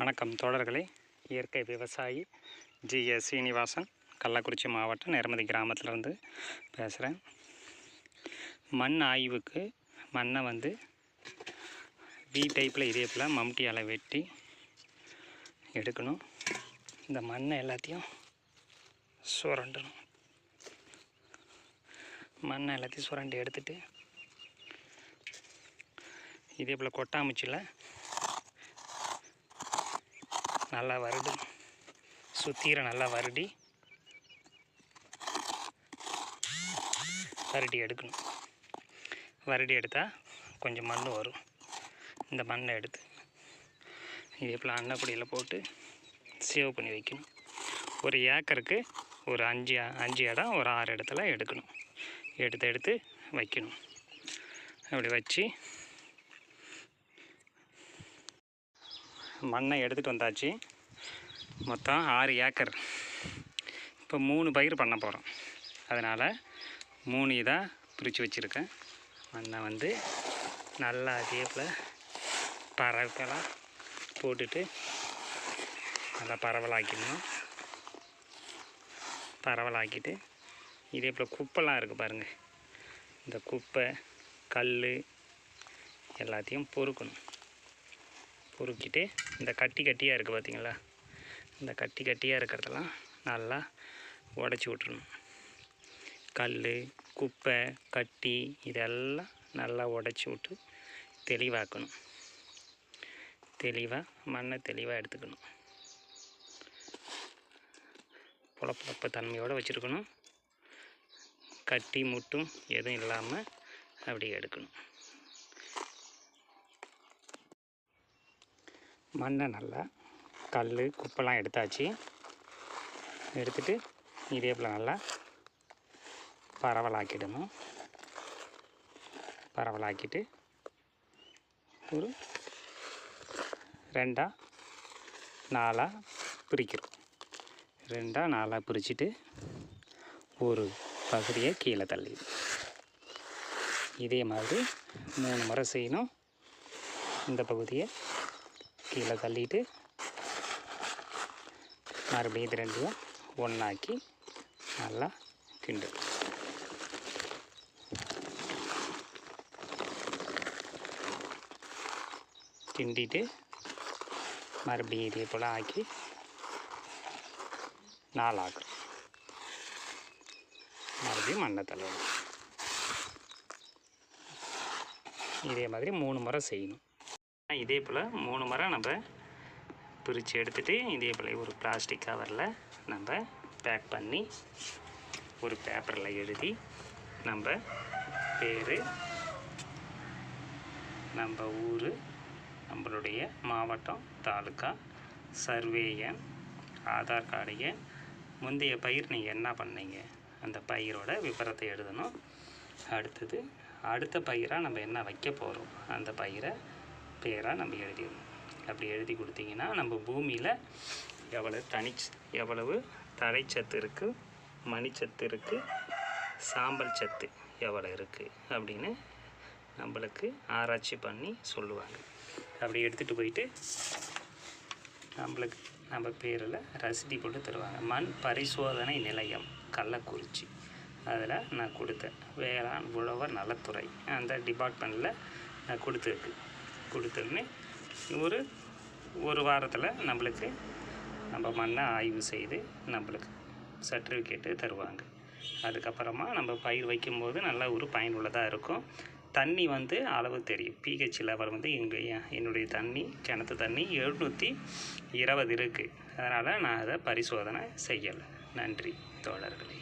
வணக்கம் தோழர்களே. இயற்கை விவசாயி ஜி. எஸ் சீனிவாசன் கள்ளக்குறிச்சி மாவட்டம் நிரமதி கிராமத்திலேருந்து பேசுகிறேன் மண் ஆய்வுக்கு மண்ணை வந்து வி டைப்பில் இதே போல் மம்டியால் வெட்டி எடுக்கணும். இந்த மண்ணை எல்லாத்தையும் சுரண்டணும். மண்ணை எல்லாத்தையும் சுரண்டி எடுத்துகிட்டு இதே போல் கொட்டாமுச்சியில் நல்லா வருடு சுத்தீரை நல்லா வருடி. வருடி எடுக்கணும். வருடி எடுத்தால் கொஞ்சம் மண் வரும். இந்த மண்ணை எடுத்து இதே போல் அன்னக்குடியில் போட்டு சேவ் பண்ணி வைக்கணும். ஒரு ஏக்கருக்கு ஒரு அஞ்சு அஞ்சு இடம் ஒரு ஆறு இடத்துல எடுக்கணும். எடுத்து எடுத்து வைக்கணும். அப்படி வச்சு மண்ணை எடுத்துகிட்டு வந்தாச்சு. மொத்தம் ஆறு ஏக்கர். இப்போ மூணு பயிர் பண்ண போகிறோம் அதனால் மூணு இதாக பிரித்து வச்சுருக்கேன். மண்ணை வந்து நல்லா அதே போல் பரவலாக போட்டுட்டு நல்லா பரவலாக்கிடணும். பரவலாக்கிட்டு இதே போல் குப்பைலாம் இருக்குது பாருங்கள் இந்த குப்பை கல் எல்லாத்தையும் பொறுக்கணும். குறுக்கிட்டு இந்த கட்டி கட்டியாக இருக்குது பார்த்திங்களா இந்த கட்டி கட்டியாக இருக்கிறதெல்லாம் நல்லா உடச்சி விட்றணும் கல் குப்பை கட்டி இதெல்லாம் நல்லா உடச்சி விட்டு தெளிவாக்கணும். தெளிவாக மண்ணை தெளிவாக எடுத்துக்கணும். புலப்புழப்பு தன்மையோடு வச்சுருக்கணும். கட்டி முட்டும் எதுவும் இல்லாமல் அப்படியே எடுக்கணும். மண்ணை நல்லா கல் குப்பைலாம் எடுத்தாச்சு. எடுத்துட்டு இதே போல் நல்லா பரவலாக்கிடணும். பரவலாக்கிட்டு ஒரு ரெண்டாக நாலாக பிரிக்கிறோம். ரெண்டாக நாலாக பிரிச்சுட்டு ஒரு பகுதியை கீழே தள்ளி. இதே மாதிரி மூணு முறை செய்யணும். இந்த பகுதியை கீழே தள்ளிட்டு மறுபடியும் இது ரெண்டையும் ஒன்றாக்கி நல்லா கிண்டு. கிண்டிட்டு மறுபடியும் இதே போல் ஆக்கி நாலாக்குறோம் மறுபடியும் மண்ணை தள்ளணும். இதே மாதிரி மூணு முறை செய்யணும். இதே போல் மூணு மரம் நம்ம பிரித்து எடுத்துகிட்டு இதே போல் ஒரு பிளாஸ்டிக் கவரில் நம்ம பேக் பண்ணி ஒரு பேப்பரில் எழுதி நம்ம பேர் நம்ம ஊர் நம்மளுடைய மாவட்டம் தாலுக்கா சர்வேயன் ஆதார் கார்டு எண் முந்தைய பயிர் நீங்கள் என்ன பண்ணீங்க? அந்த பயிரோட விவரத்தை எழுதணும். அடுத்தது அடுத்த பயிராக நம்ம என்ன வைக்க போகிறோம் அந்த பயிரை பேராக நம்ம எழுதிடணும். அப்படி எழுதி கொடுத்தீங்கன்னா நம்ம பூமியில் எவ்வளவு தனி எவ்வளவு தரைச்சத்து இருக்குது மணிச்சத்து இருக்குது சாம்பல் சத்து எவ்வளோ இருக்குது அப்படின்னு நம்மளுக்கு ஆராய்ச்சி பண்ணி சொல்லுவாங்க. அப்படி எடுத்துகிட்டு போயிட்டு நம்மளுக்கு நம்ம பேரில் ரசிதி போட்டு தருவாங்க. மண் பரிசோதனை நிலையம் கள்ளக்குறிச்சி. அதில் நான் கொடுத்தேன். வேளாண் உழவர் நலத்துறை அந்த டிபார்ட்மெண்ட்டில் நான் கொடுத்துருக்கு. கொடுத்தோன்னே ஒரு ஒரு வாரத்தில் நம்மளுக்கு நம்ம மண்ணை ஆய்வு செய்து நம்மளுக்கு சர்டிஃபிகேட்டு தருவாங்க. அதுக்கப்புறமா நம்ம பயிர் வைக்கும்போது நல்லா ஒரு பயனுள்ளதாக இருக்கும். தண்ணி வந்து அளவு தெரியும். பிஹெச் லெவல் வந்து எங்கள் என்னுடைய தண்ணி கிணத்து தண்ணி எழுநூற்றி இருபது இருக்குது அதனால் நான் அதை பரிசோதனை செய்யலை. நன்றி தோழர்களே.